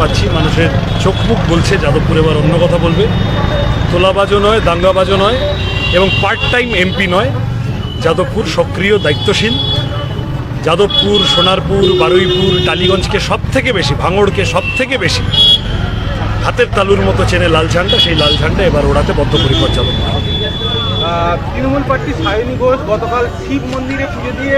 পাচ্ছি, মানুষের চোখ মুখ বলছে, যাদবপুর এবার অন্য কথা বলবে। তোলাবাজও নয়, দাঙ্গাবাজও নয়, এবং পার্ট টাইম এমপি নয়। যাদবপুর সক্রিয়, দায়িত্বশীল। যাদবপুর, সোনারপুর, বারুইপুর, টালিগঞ্জকে সব থেকে বেশি, ভাঙড়কে সব থেকে বেশি হাতের তালুর মতো চেনে লাল ঝান্ডা, সেই লাল ঝান্ডা এবার ওড়াতে বদ্ধপরিকর যাদবপুর। তৃণমূল প্রার্থী সায়নী ঘোষ গতকাল শিব মন্দিরে পুজো দিয়ে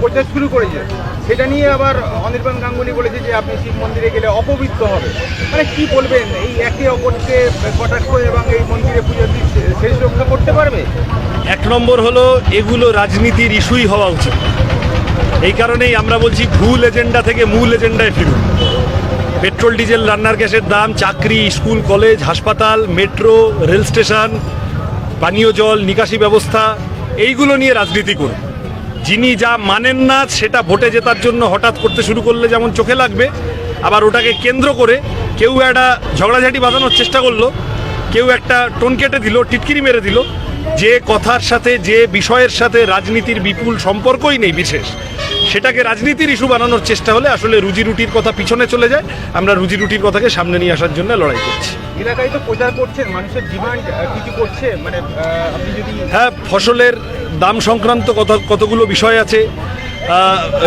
প্রচার শুরু করেছে। সেটা নিয়ে আবার অনির্বাণ গাঙ্গুলি বলেছে যে আপনি শিব মন্দিরে গেলে অপবিত্র হবে। মানে কি বলবেন? এই একে অপরকে কটাক্ষ এবং এই মন্দিরে পুজো দিয়ে শেষ রক্ষা করতে পারবে? এক নম্বর হলো, এগুলো রাজনীতির ইস্যুই হওয়া উচিত। এই কারণেই আমরা বলছি, ভুল এজেন্ডা থেকে মূল এজেন্ডায় ফিরুন। পেট্রোল, ডিজেল, রান্নার গ্যাসের দাম, চাকরি, স্কুল, কলেজ, হাসপাতাল, মেট্রো, রেল স্টেশন, পানীয় জল, নিকাশি ব্যবস্থা, এইগুলো নিয়ে রাজনীতি করুন। যিনি যা মানেন না সেটা ভোটে জেতার জন্য হঠাৎ করতে শুরু করলে যেমন চোখে লাগবে, আবার ওটাকে কেন্দ্র করে কেউ একটা ঝগড়াঝাটি বাঁধানোর চেষ্টা করল, কেউ একটা টোন কেটে দিল, টিটকিরি মেরে দিল। যে কথার সাথে যে বিষয়ের সাথে রাজনীতির বিপুল সম্পর্কই নেই বিশেষ সেটাকে রাজনীতির ইস্যু বানানোর চেষ্টা হলে আসলে রুজি রুটির কথা পিছনে চলে যায়। আমরা রুজি রুটির কথাকে সামনে নিয়ে আসার জন্য লড়াই করছি। এলাকায় তো প্রচার করছেন মানুষের ডিমান্ড কিছু করছে? মানে আপনি যদি হ্যাঁ ফসলের দাম সংক্রান্ত কত কতগুলো বিষয় আছে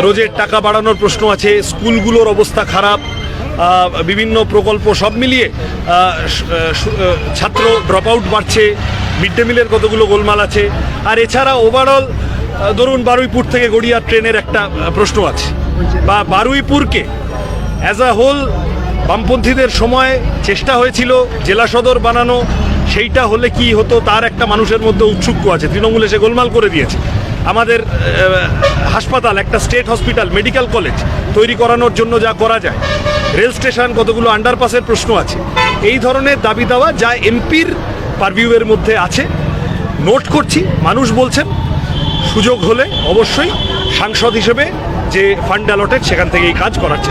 রোজের টাকা বাড়ানোর প্রশ্ন আছে স্কুলগুলোর অবস্থা খারাপ বিভিন্ন প্রকল্প সব মিলিয়ে স- সু- ছাত্র ড্রপ আউট বাড়ছে মিড ডে মিলের কতগুলো গোলমাল আছে। আর এছাড়া ওভারঅল ধরুন বারুইপুর থেকে গড়িয়া ট্রেনের একটা প্রশ্ন আছে। বা বারুইপুরকে অ্যাজ আ হোল বামপন্থীদের সময় চেষ্টা হয়েছিল জেলা সদর বানানো, সেইটা হলে কি হতো, তার একটা মানুষের মধ্যে উৎসুক্য আছে। তৃণমূল এসে গোলমাল করে দিয়েছে। আমাদের হাসপাতাল, একটা স্টেট হসপিটাল মেডিকেল কলেজ তৈরি করানোর জন্য যা করা যায়। রেল স্টেশন কতগুলো আন্ডারপাসের প্রশ্ন আছে। এই ধরনের দাবি দাওয়া যা এমপির পারভিউয়ের মধ্যে আছে। নোট করছি, মানুষ বলছেন, সুযোগ হলে অবশ্যই সাংসদ হিসেবে যে ফান্ড অ্যালটেড সেখান থেকে এই কাজ করার চেষ্টা